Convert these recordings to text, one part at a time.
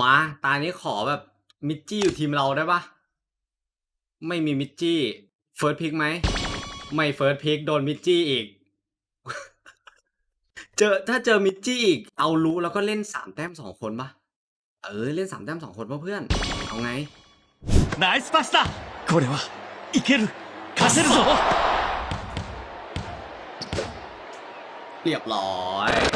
มา ตานี้ขอแบบมิจจี้อยู่ทีมเราได้ปะไม่มีมิจจี้เฟิร์สพิกไหม ไม่เฟิร์สพิกโดนมิจจี้อีก เจอถ้าเจอมิจจี้อีก เอารู้แล้วก็เล่นสามแต้มสองคนปะเออ เล่นสามแต้มสองคนปะเพื่อน เอาไง ナイスパスだこれはいける勝てるぞ เรียบร้อย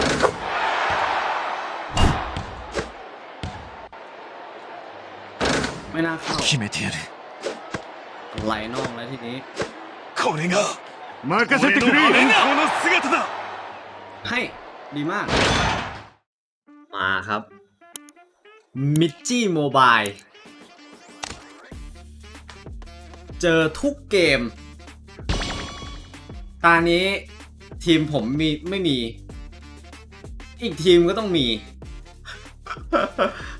ไม่น่าเข้า 決めてやる ไหลน่องแล้วทีนี้ これが任せてくれ俺のこの姿だ ให้ดีมาก มาครับมิจจี้โมบายเจอทุกเกม ตานี้ทีมผมมีไม่มี อีกทีมก็ต้องมี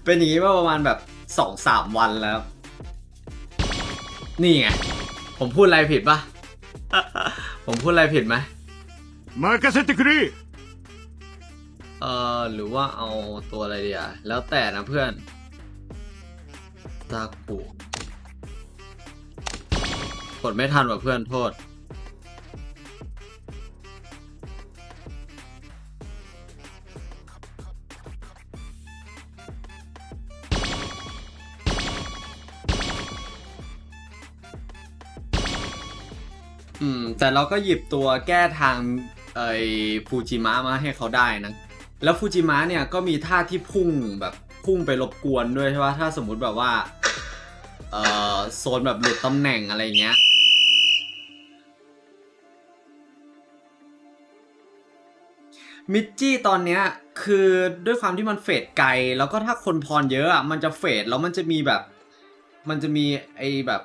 เป็นอย่างนี้มาประมาณแบบ สองสามวันแล้ว นี่ไง ผมพูดอะไรผิดปะผมพูดอะไรผิดไหมมาเกษตรกรีเอ่อหรือว่าเอาตัวอะไรดีอะ แล้วแต่นะเพื่อนตากุกดไม่ทันว่ะเพื่อนโทษ แต่เราก็หยิบตัวแก้ทางไอ้ฟูจิมะมาให้เขาได้นะ แล้วฟูจิมะเนี่ยก็มีท่าที่พุ่งแบบพุ่งไปรบกวนด้วยใช่ปะถ้าสมมุติแบบว่าเอ่อโซนแบบหลุดตำแหน่งอะไรเงี้ยมิจจี้ตอนเนี้ยคือด้วยความที่มันเฟดไกล แล้วก็ถ้าคนพรเยอะอะมันจะเฟดแล้วมันจะมีแบบ มันจะมีไอ้แบบ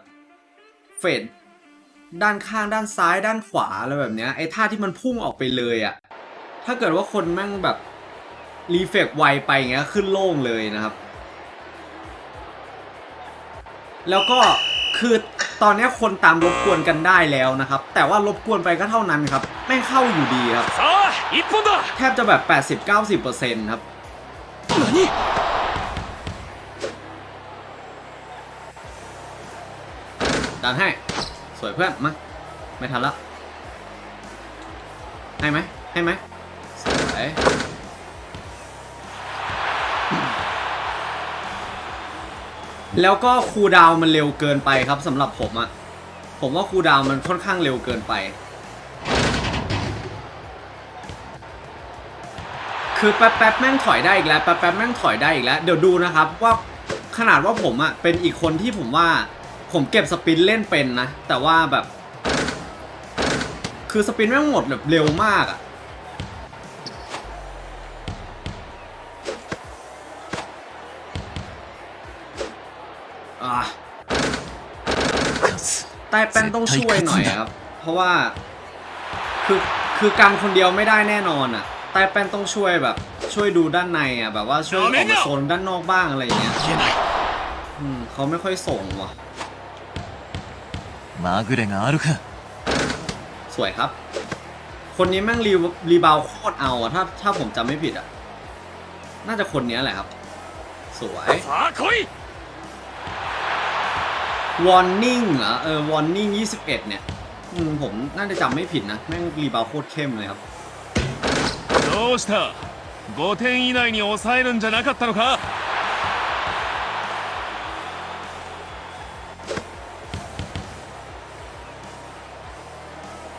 เฟด ด้านข้างด้านซ้ายด้านขวาอะไรแบบเนี้ยไอ้ท่าที่มันพุ่งออกไปเลยอะถ้าเกิดว่าคนแม่งแบบรีเฟกไวไปเงี้ยขึ้นโล่งเลยนะครับ แล้วก็คือตอนนี้คนตามรบกวนกันได้แล้วนะครับ แต่ว่ารบกวนไปก็เท่านั้นครับ แม่งเข้าอยู่ดีครับ แทบจะแบบ 80-90%ครับดันให้ สวยเพื่อนมาไม่ทันละ ให้ไหมให้ไหมสวยแล้วก็คูดาวมันเร็วเกินไปครับสำหรับผมอะผมว่าคูดาวมันค่อนข้างเร็วเกินไป คือแป๊บแป๊บๆแม่งถอยได้อีกแล้วแป๊บแป๊บๆแม่งถอยได้อีกแล้ว เดี๋ยวดูนะครับว่าขนาดว่าผมอะเป็นอีกคนที่ผมว่า ผมเก็บสปินเล่นเป็นนะ แต่ว่าแบบ คือสปินไม่หมดแบบเร็วมากอะใต้แป้นต้องช่วยหน่อยครับ เพราะว่า คือคือกัรคนเดียวไม่ได้แน่นอนอะใต้แป้นต้องช่วยแบบ ช่วยดูด้านในอะแบบว่าช่วยออกมาโซนด้านนอกบ้างอะไรอย่างเงี้ยเขาไม่ค่อยส่งว่ะ まぐれがあるか สวยครับ คนนี้แม่งรีวรีบาวโคตรเอาอะถ้าถ้าผมจำไม่ผิดอะน่าจะคนนี้แหละครับ สวย さあ来い warning เหรอ เออ warning 21 เนี่ย อืมผมน่าจะจำไม่ผิดนะ แม่งรีบาวโคตรเข้มเลยครับ どうした5点以内に抑えるんじゃなかったのか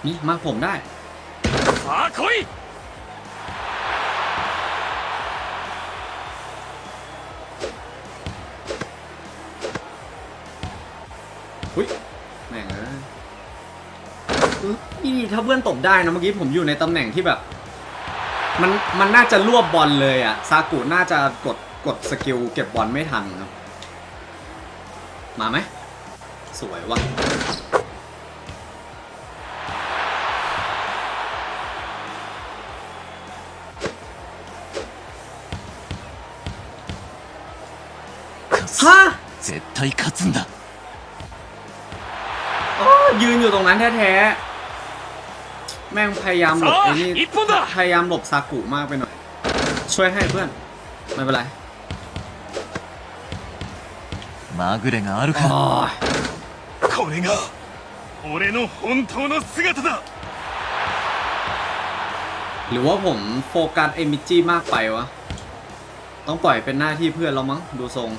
นี่มาผมได้ขาคุยหุยแม่งนี่ถ้าเพื่อนตบได้นะเมื่อกี้ผมอยู่ในตำแหน่งที่แบบ มันมันน่าจะรวบบอลเลยอะซากุน่าจะกดกดสกิลเก็บบอลไม่ทันครับมาไหม สวยว่ะ ฮะ 絶対勝つんだ โอ้ยืนอยู่ตรงนั้นแท้ๆ แม่งพยายามหลบไอ้นี่ อีกปุ่นอะ พยายามหลบซากุมากไปหน่อย ช่วยให้เพื่อน ไม่เป็นไร まぐれがある โอ้ か ย これが俺の本当の姿だ หรือว่าผมโฟกัสเอมิจี้มากไปวะ ต้องปล่อยเป็นหน้าที่เพื่อนเรามั้ง ดูทรง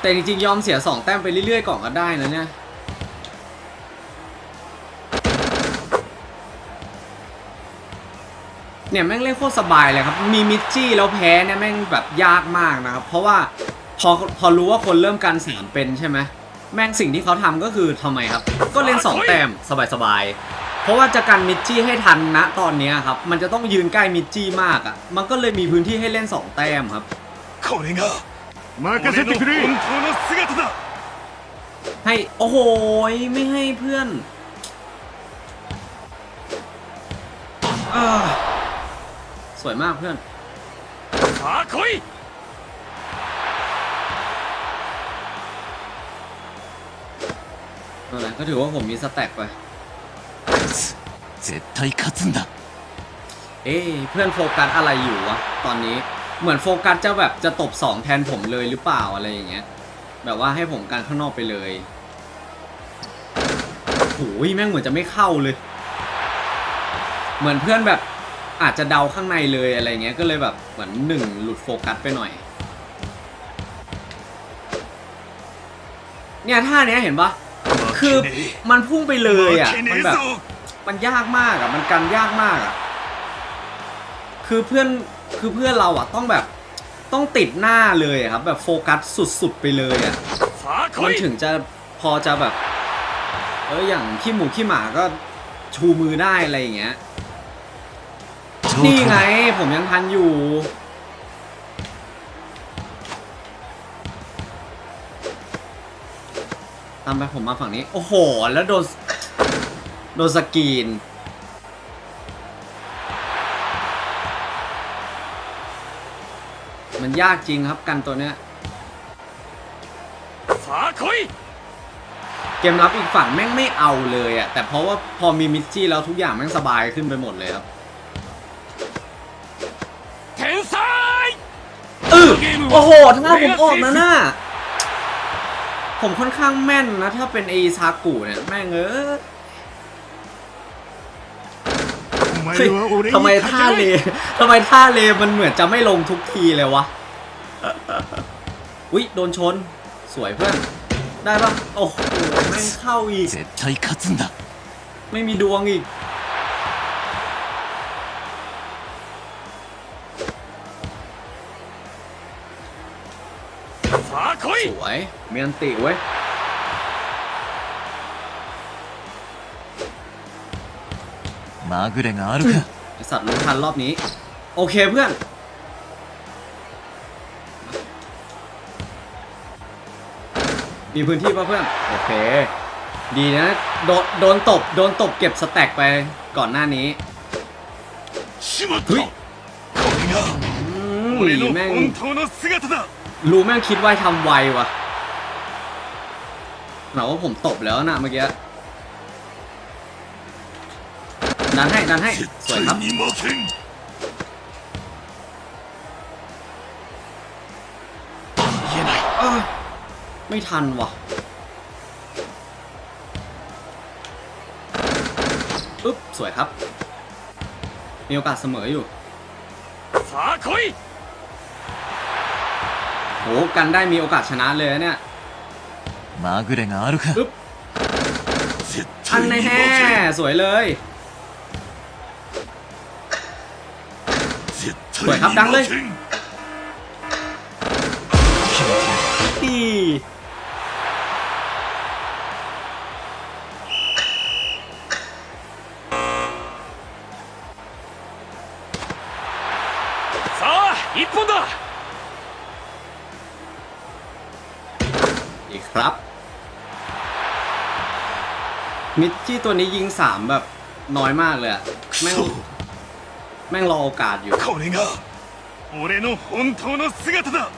แต่จริงๆ ยอมเสียสองแต้มไปเรื่อยๆ ก่อนก็ได้นะเนี่ย เนี่ย แม่งเล่นโคตรสบายเลยครับ มีมิจี้แล้วแพ้เนี่ย แม่งแบบยากมากนะครับ เพราะว่าพอพอรู้ว่าคนเริ่มการสามเป็นใช่ไหมแม่งสิ่งที่เขาทำก็คือทำไมครับ ก็เล่น 2 แต้มสบายๆ เพราะว่าจะกันมิจี้ให้ทันนะตอนนี้ครับ มันจะต้องยืนใกล้มิจี้มากอะ่ะ มันก็เลยมีพื้นที่ให้เล่น 2 แต้มครับ 任俺せてのくれ本当の姿だ ให้โอ้โหไม่ให้เพื่อนอาสวยมากเพื่อน さあ来い นั่นแหละก็ถือว่าผมมีสแต็กไป 絶対勝つんだ เอ๊ะเพื่อนโฟกัสอะไรอยู่วะตอนนี้ เหมือนโฟกัสจะแบบจะตบสองแทนผมเลยหรือเปล่าอะไรอย่างเงี้ย แบบว่าให้ผมการข้างนอกไปเลยโหยแม่งเหมือนจะไม่เข้าเลย เหมือนเพื่อนแบบอาจจะเดาข้างในเลยอะไรเงี้ยก็เลยแบบเหมือนหนึ่งหลุดโฟกัสไปหน่อย เนี่ยท่าเนี้ยเห็นปะคือมันพุ่งไปเลยอะมันแบบมันยากมากอะ มันกันยากมากอะ คือเพื่อน คือเพื่อนเราอะต้องแบบต้องติดหน้าเลยครับ แบบโฟกัสสุดๆไปเลยอะมันถึงจะพอจะแบบเอออย่างขี้หมูขี้หมาก็ชูมือได้อะไรอย่างเงี้ยนี่ไงผมยังทันอยู่ตามไปผมมาฝั่งนี้ โอ้โห แล้วโดน โดนสกีน มันยากจริงครับกันตัวเนี้ยขาคุยเกมรับอีกฝั่งแม่งไม่เอาเลยอะแต่เพราะว่าพอมีมิชชี่แล้วทุกอย่างแม่งสบายขึ้นไปหมดเลยครับเทนไายอือโอ้โหทั้งหน้าผมออกนะหน้าผมค่อนข้างแม่นนะ ถ้าเป็นไอซากุเนี่ย แม่งเออ ไมรู้ว่ายทำไมท่าเลทำไมท่าเลมันเหมือนจะไม่ลงทุกทีเลยวะ อุ้ยโดนชน สวยเพื่อน ได้ปะโอ้โหแม่งเข้าอีกไม่มีดวงอีก สวย เมียนติเว้ย มาคือไดงรือเปล่าไอสัตว์รู้ทันรอบนี้ โอเคเพื่อน มีพื้นที่ป่ะเพื่อน โอเค ดีนะ โดนโดนตบ โดนตบเก็บสแต็กไปก่อนหน้านี้เฮ้ยแม่งรู้แม่งคิดว่าทำไววะหนาว่าผมตบแล้วนะเมื่อกี้ันให้ดันให้สวยครับไม่ทันวะปึ๊บสวยครับ มีโอกาสเสมออยู่สาคุยโหกันได้มีโอกาสชนะเลยเนี่ยมากุเรงาลุกปึ๊บทันในแฮ่สวยเลย สวยครับดังเลยดีอีกครับ มิดจี้ตัวนี้ยิงสามแบบน้อยมากเลยอะแม่ง แม่งรอโอกาสอยู่ これが俺の本当の姿だ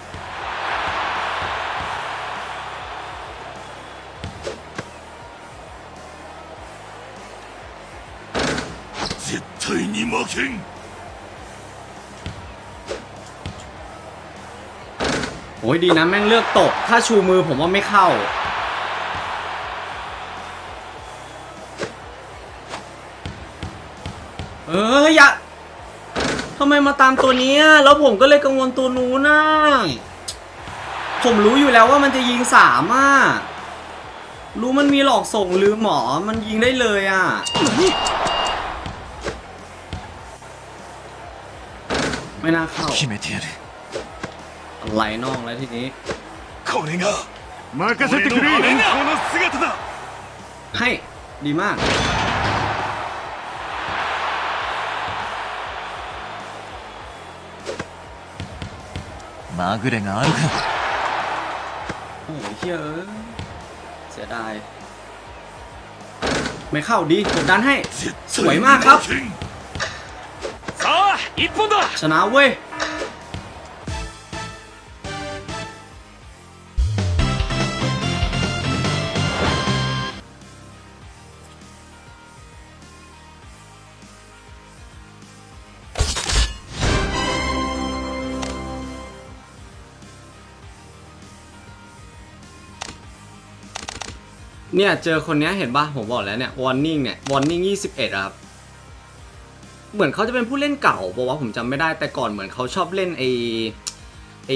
絶対に負けん โอ้ยดีนะแม่งเลือกตก ถ้าชูมือผมว่าไม่เข้า เอออย่าท ทำไมมาตามตัวนี้แล้วผมก็เลยกังวลตัวนู้นน่ะผมรู้อยู่แล้วว่ามันจะยิงสามอะรู้มันมีหลอกส่งหรือหมอมันยิงได้เลยอะไม่น่าเข้าไหลน่องแล้วทีนี้ให้ดีมาก มากุเรงาลูกโอ้โเยอะเสียดาย ไม่เข้าดีกดดันให้ สวยมากครับ ชนะเว้ย เนี่ย เจอคนนี้เห็นปะผมบอกแล้วเนี่ยวอร์นิ่งเนี่ยวอร์นิ่งยี่สิบเอ็ดครับ เหมือนเขาจะเป็นผู้เล่นเก่าบอกว่าผมจำไม่ได้แต่ก่อนเหมือนเขาชอบเล่นไอไอ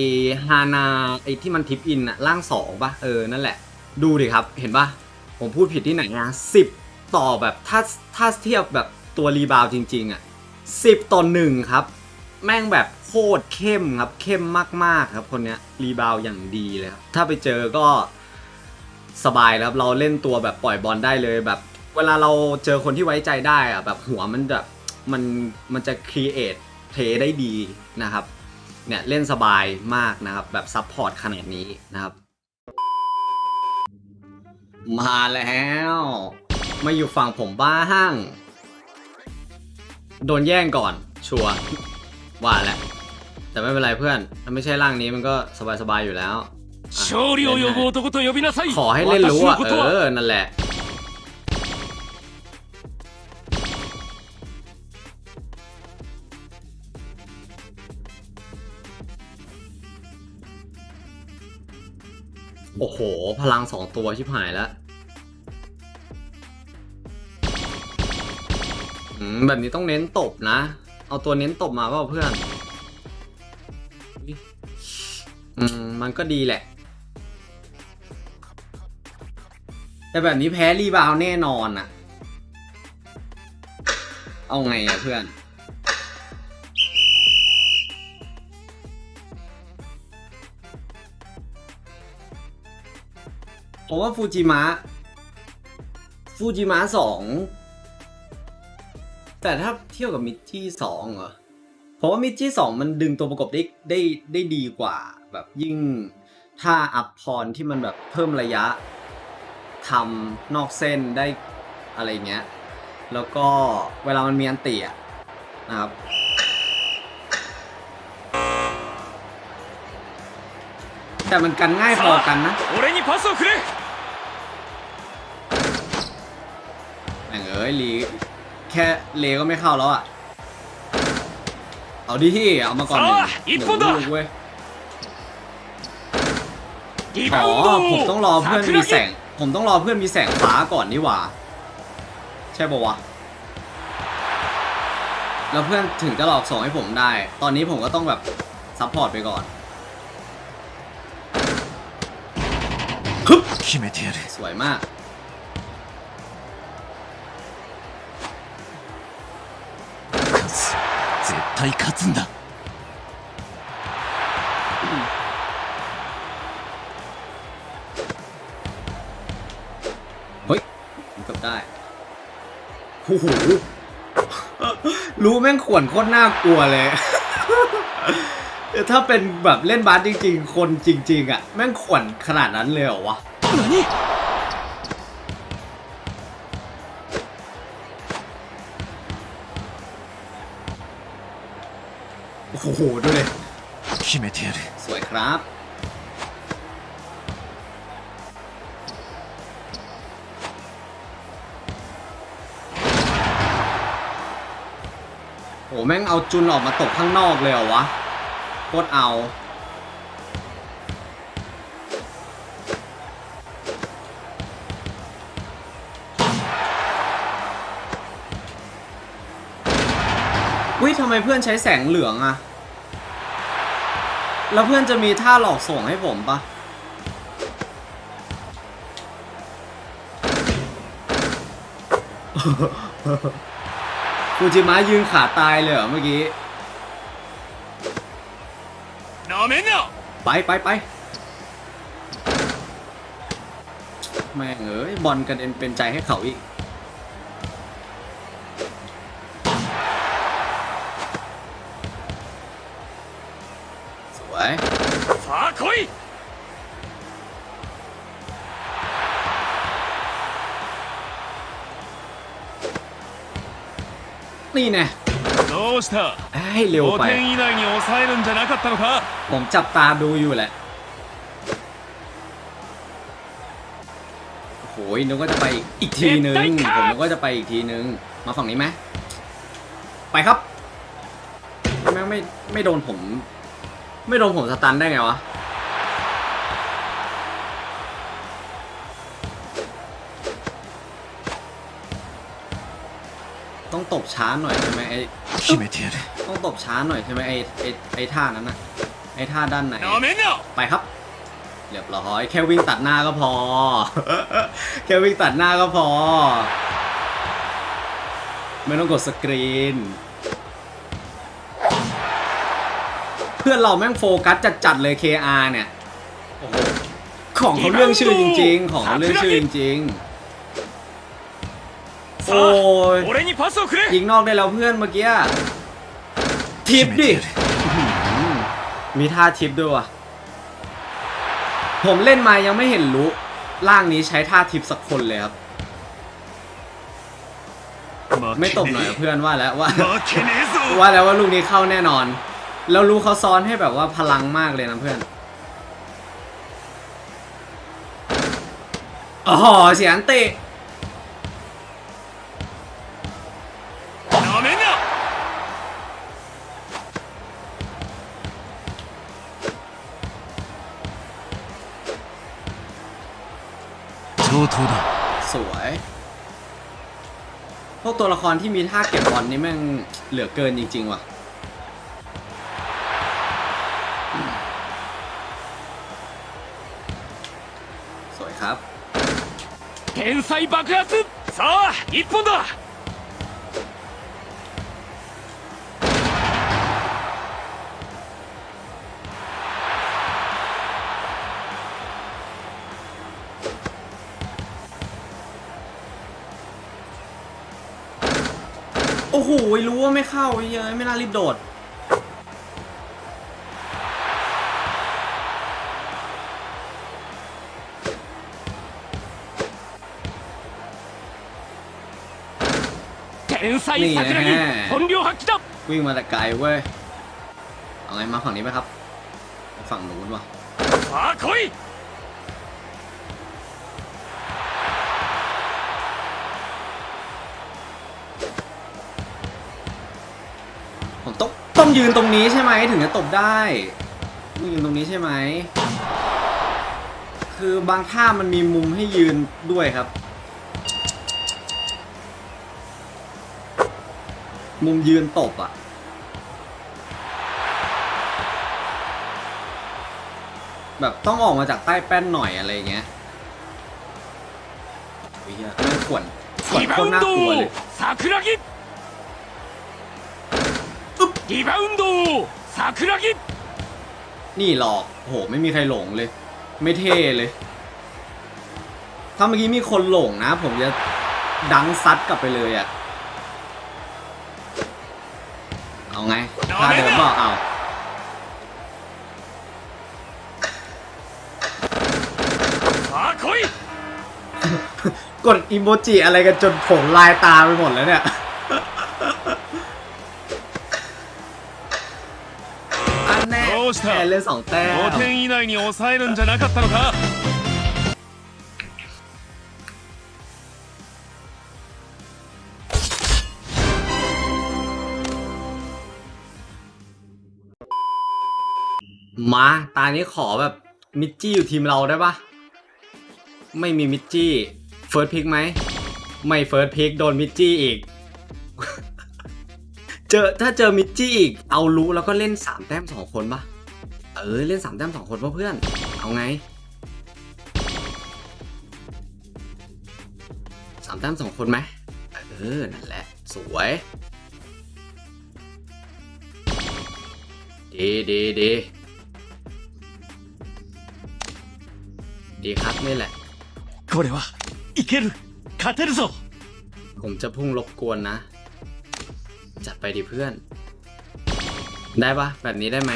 ฮานาไอที่มันทิปอินอะร่างสองปะเออ นั่นแหละ ดูดิครับ เห็นปะผมพูดผิดที่ไหนนะสิบต่อแบบถ้าถ้าเทียบแบบตัวรีบาวจริง ๆอะสิบต่อหนึ่งครับ แม่งแบบโคตรเข้มครับ เข้มมากๆครับคนเนี้ยรีบาวอย่างดีเลยครับ ถ้าไปเจอก็ สบายแล้วครับเราเล่นตัวแบบปล่อยบอลได้เลยแบบ เวลาเราเจอคนที่ไว้ใจได้อะแบบหัวมันแบบมันมันจะครีเอทเพลย์ได้ดีนะครับเนี่ยเล่นสบายมากนะครับแบบซับพอร์ตขนาดนี้นะครับ มาแล้วมาอยู่ฝั่งผมบ้างโดนแย่งก่อนชัวร์ว่าแหละแต่ไม่เป็นไรเพื่อนถ้าไม่ใช่ร่างนี้มันก็สบายๆอยู่แล้ว 勝利を呼ぶ男と呼びなさい ขอให้เล่นรู้ 私の อ่ะ こ เอ とは อ นั่นแหละ โอ้โห พลังสองตัวชิบหายแล้ว อืม แบบนี้ต้องเน้นตบนะ เอาตัวเน้นตบมาเปล่าเพื่อน อืม มันก็ดีแหละ แต่แบบนี้แพ้รีบาวแน่นอนอะเอาไงอะเพื่อนผมว่าฟูจิมะ ฟูจิมะสอง แต่ถ้าเทียบกับมิจิสองเหรอผมว่ามิจิสองมันดึงตัวประกบได้ได้ได้ดีกว่า แบบยิ่งถ้าอัพพรที่มันแบบเพิ่มระยะ ทำนอกเส้นได้อะไรเงี้ย แล้วก็เวลามันมีอันติอะนะครับ แต่มันกันง่ายพอกันนะแเอ้ยลีแค่เลก็ไม่เข้าแล้วอะเอาดีที่เอามาก่อนหนึ่งลูกเว้ยอ๋อผมต้องรอเพื่อนมีแสง ผมต้องรอเพื่อนมีแสงฟ้าก่อนนี่หว่า ใช่ปะวะ แล้วเพื่อนถึงจะหลอกส่งให้ผมได้ ตอนนี้ผมก็ต้องแบบซัพพอร์ตไปก่อน 決めてやる สวยมาก 勝つ絶対勝つんだ โอ้โหรู้แม่งขวนโคตรน่ากลัวเลย ถ้าเป็นแบบเล่นบาสจริง ๆ คนจริง ๆ อะ แม่งขวนขนาดนั้นเลยเหรอวะโอ้โห ดูเลยสวยครับ โหแม่งเอาจุนออกมาตกข้างนอกเลยเหรอวะโคตรเอา วิทำไมเพื่อนใช้แสงเหลืองอะแล้วเพื่อนจะมีท่าหลอกส่งให้ผมปะเฟูจิมะยืนขาตายเลยเหรอเมื่อกี้ ไปไปไปแม่งเอ้ยบอลกันเนเป็นใจให้เขาอีก นี่แน่ どうした เอ้ยเร็ว 5 ไป 点以内に抑えるんじゃなかったのか ผมจับตาดูอยู่แหละ โอ้ยนึกว่าจะไปอีกทีนึง ผมนึกว่าจะไปอีกทีนึง มาฝั่งนี้ไหม ไปครับ แม่งไม่ไม่โดนผม ไม่โดนผมสตันได้ไงวะ ตบช้าหน่อยใช่ไหมไอ้ต้องตบช้าหน่อยใช่ไหมไอ้ไอ้ไอ้ท่านั้นนะไอ้ท่าด้านไหนไปครับเรียบร้อยแค่วิ่งตัดหน้าก็พอ แค่วิ่งตัดหน้าก็พอ ไม่ต้องกดสกรีน เพื่อนเราแม่งโฟกัสจัดๆเลย KR เนี่ย ของเขาเรื่องชื่อจริง ๆ ของเขาเรื่องชื่อจริง ๆ โอ้ยยิงนอกได้แล้วเพื่อนเมื่อกี้ทิปดิ มีท่าทิปด้วยวะผมเล่นมายังไม่เห็นรู้ล่างนี้ใช้ท่าทิปสักคนเลยครับ ไม่ตบหน่อยเพื่อนว่าแล้วว่า ว่าแล้วว่าลูกนี้เข้าแน่นอน แล้วรู้เขาซ้อนให้แบบว่าพลังมากเลยนะเพื่อนอ๋อเสียงเตะ 上等だ สวย พวกตัวละครที่มีท่าเก็บบอลนี่แม่งเหลือเกินจริง ๆ ว่ะ สวยครับ 天才爆発さあ一本だ ว่ไม่เข้าเยอะไม่น่ารีบโดด นี่นะฮะวิ่งมาแต่ไกลเว้ย เอาไงมาฝั่งนี้ไหมครับ ฝั่งนู้นวะ ยืนตรงนี้ใช่ไหมถึงจะตบได้ต้งยืนตรงนี้ใช่ไหม คือบางท่ามันมีมุมให้ยืนด้วยครับ มุมยืนตบอะ่ะแบบต้องออกมาจากใต้แป้นหน่อยอะไรเงี้ยวิ่าขวนขวนโคตหน้าขวัวเลยซากุร リバウンド桜木 นี่หลอกโห ไม่มีใครหลงเลย ไม่เท่เลย ถ้าเมื่อกี้มีคนหลงนะ ผมจะดังซัดกลับไปเลยอะ่ะ เอาไงท่าเดิมเปล่าเอา さあ来い กดอิโมจิอะไรกันจนผมลายตาไปหมดแล้วเนี่ย แน่ どうした แอนเล่นสองแต้ม 5点以内に抑えるんじゃなかったのか มาตานี้ขอแบบมิจจี้อยู่ทีมเราได้ปะไม่มีมิจจี้เฟิร์สพิกไหม ไม่เฟิร์สพิกโดนมิจจี้อีก เจอถ้าเจอมิจจี้อีกเอารู้แล้วก็เล่นสามแต้มสองคนปะ เออเล่นสามแต้มสองคนปะเพื่อน เอาไงสามแต้มสองคนไหมเออนั่นแหละ สวย ดีดีดีดีครับนี่แหละ これはいける勝てるぞ ผมจะพุ่งรบกวนนะ จัดไปดิเพื่อน ได้ปะแบบนี้ได้ไหม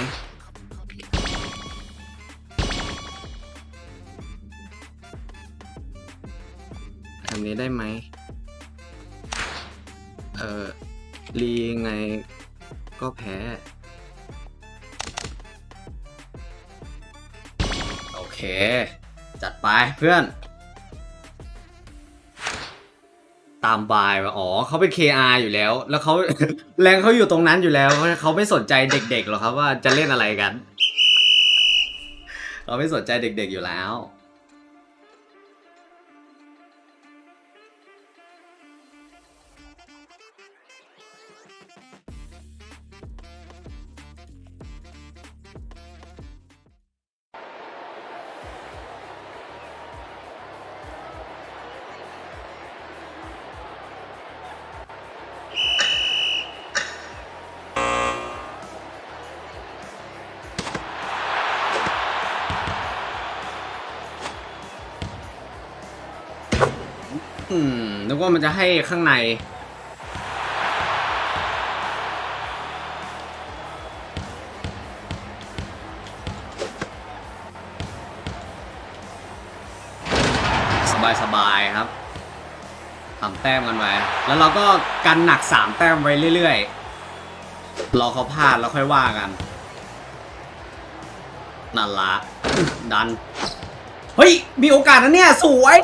แบบนี้ได้ไหม เออรีไงก็แพ้ โอเค จัดไปเพื่อน ตามบายว่าอ๋อเขาเป็น KR อยู่แล้ว แล้วเขา แรงเขาอยู่ตรงนั้นอยู่แล้วเขาไม่สนใจเด็กๆหรอกครับว่าจะเล่นอะไรกัน เขาไม่สนใจเด็กๆอยู่แล้ว ว่ามันจะให้ข้างใน สบายสบายครับทำแต้มกันไว้ แล้วเราก็กันหนักสามแต้มไว้เรื่อยๆ รอเขาพลาดแล้วค่อยว่ากัน นั่นละ ดัน เฮ้ย มีโอกาสนะเนี่ย สวย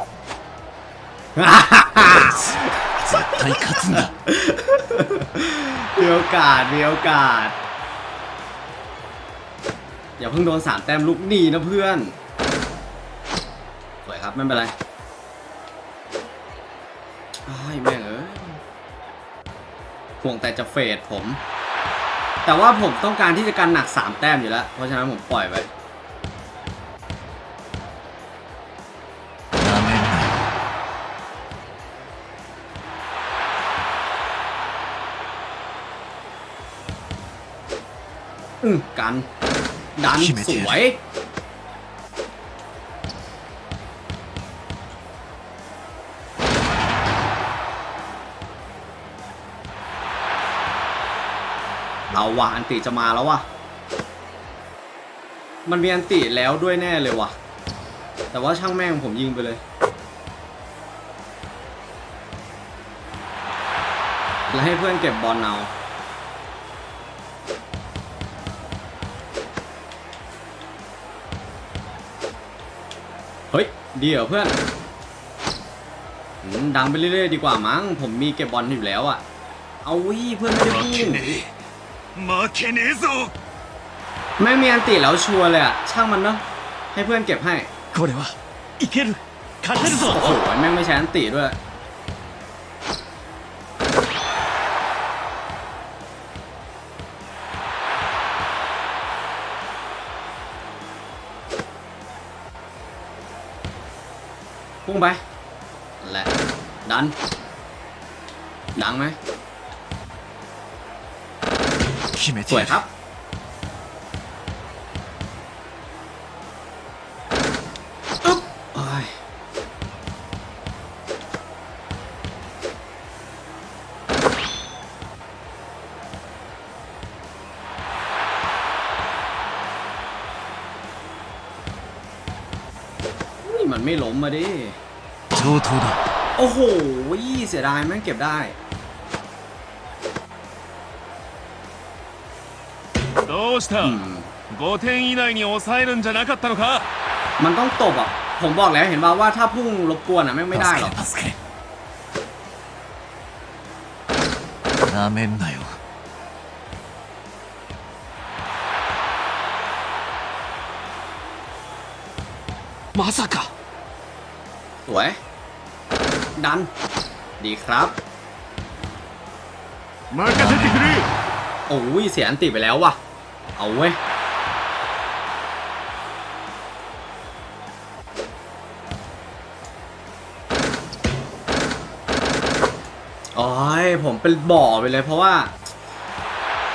絶対勝つんだ มีโอกาส มีโอกาส อย่าเพิ่งโดนสามแต้มลูกหนีนะเพื่อน สวยครับ ไม่เป็นไรอ้ายแม่งเอ้ยห่วงแต่จะเฟดผม แต่ว่าผมต้องการที่จะกันหนักสามแต้มอยู่แล้ว เพราะฉะนั้นผมปล่อยไป อืมกัน ดันสวย เอาว่ะอันติจะมาแล้วว่ะ มันมีอันติแล้วด้วยแน่เลยว่ะ แต่ว่าช่างแม่งผมยิงไปเลยแล้วให้เพื่อนเก็บบอลเอา เดี๋ยวเพื่อนดังไปเรื่อยๆดีกว่ามั้ง ผมมีเก็บบอลอยู่แล้วอะเอาวิเพื่อนไม่ได้พูดไม่มีอันติแล้วชัวร์เลยอะช่างมันเนาะ ให้เพื่อนเก็บให้โอ้โหแม่งไม่ใช้อันติด้วย งไปและ ดัน ดังไหมสวยครับ โอ้โห เสียดายแม่งเก็บได้ どうした、 อืม 5点以内に抑えるんじゃなかったのか มันต้องตบอ่ะ ผมบอกแล้วเห็นว่าว่าถ้าพุ่งรบกวนอ่ะแม่งไม่ได้ 助 หร け อก れ助けれなめんなよまさか สวย ดัน ดีครับ มาเกษตรกรีโอ้ยเสียอันติไปแล้วว่ะ เอาเว้ยโอ้ยผมเป็นบ่อไปเลยเพราะว่า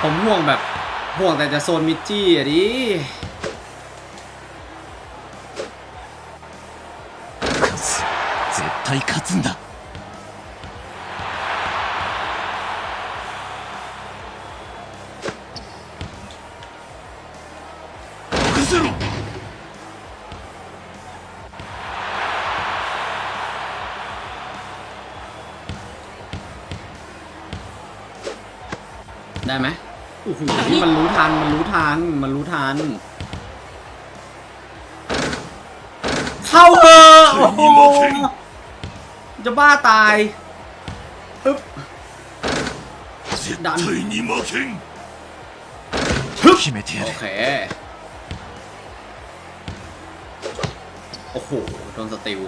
ผมห่วงแบบห่วงแต่จะโซนมิจี้อะดิ 対勝つんだ任せろ ได้ไหมโอ้โหมันรู้ทัน มันรู้ทัน มันรู้ทัน เข้าเถอะโอ้โห จะบ้าตายปึ๊บ 絶ダメ対に負けん決めてや โอ る เค โอ้โห โดนสติล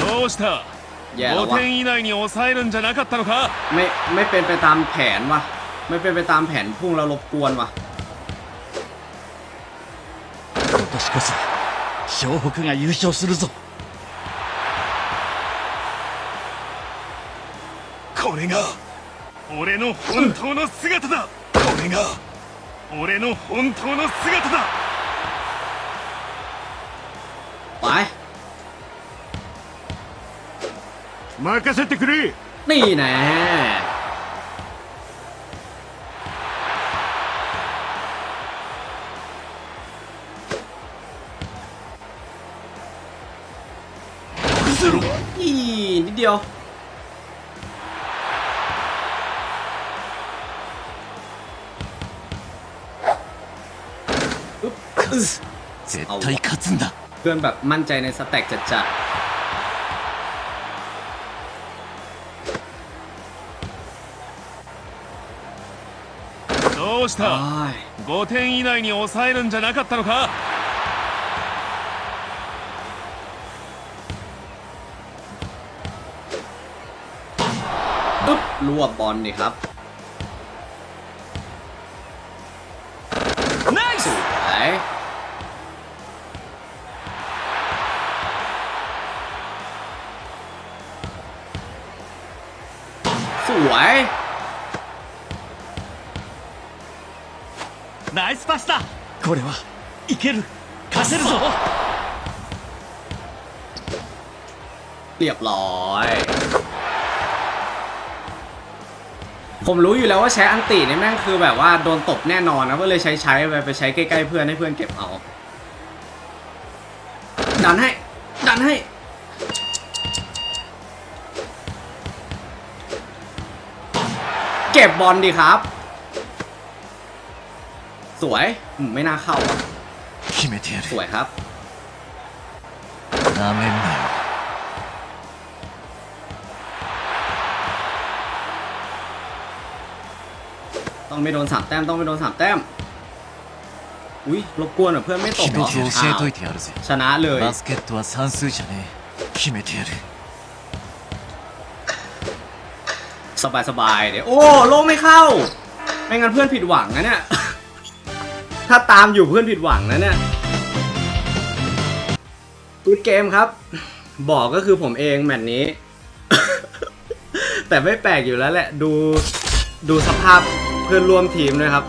どうした แย่แล้ว 5 วะ 点以内に抑えるんじゃなかったのか ไม่ ไม่เป็นไปตามแผนว่ะ ไม่เป็นไปตามแผนพุ่งแล้วรบกวนว่ะ 今年こそ湘北が優勝するぞ これが俺の本当の姿だ。これが俺の本当の姿だ。おい。任せてくれ。いいね。 เพื่อนแบบมั่นใจในสแต็กจัดจัด どうし ๆ た อ้าย 5点以内に抑えるんじゃなかったのか ปึ๊บรวบบอลดิครับ ナイス สวย วย ナイスパスだこれはいける勝てるぞ เรียบร้อย ผมรู้อยู่แล้วว่าใช้อันติเนี่ยแม่งคือแบบว่าโดนตบแน่นอนนะก็เลยใช้ใช้ไปไปใช้ใกล้ๆเพื่อนให้เพื่อนเก็บเอา ดันให้ ดันให้ ก็บบอลดีครับ สวยอืมไม่น่าเข้าอ่ะ 決めてや ส る วยครับ なめんなよ ต้องไม่โดนสามแต้มต้องไม่โดนสามแต้ม อุ้ยรบกวนอ่ะเพื่อนไม่ตก 決 เหร め อ て教え อ้าว といてやるぜ ชนะเลย バスケットは算数じゃねえ決めてやる สบายๆเดี๋ยวโอ้โลงไม่เข้า ไม่งั้นเพื่อนผิดหวังนะเนี่ย ถ้าตามอยู่เพื่อนผิดหวังนะเนี่ยกูดเกมครับ บอกก็คือผมเองแมตช์นี้ แต่ไม่แปลกอยู่แล้วแหละ ดูดูสภาพเพื่อนร่วมทีมด้วยครับ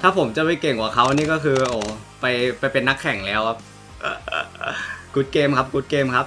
ถ้าผมจะไปเก่งกว่าเขานี่ก็คือ โอ้ไปไปเป็นนักแข่งแล้วครับกูดเกมครับกูดเกมครับ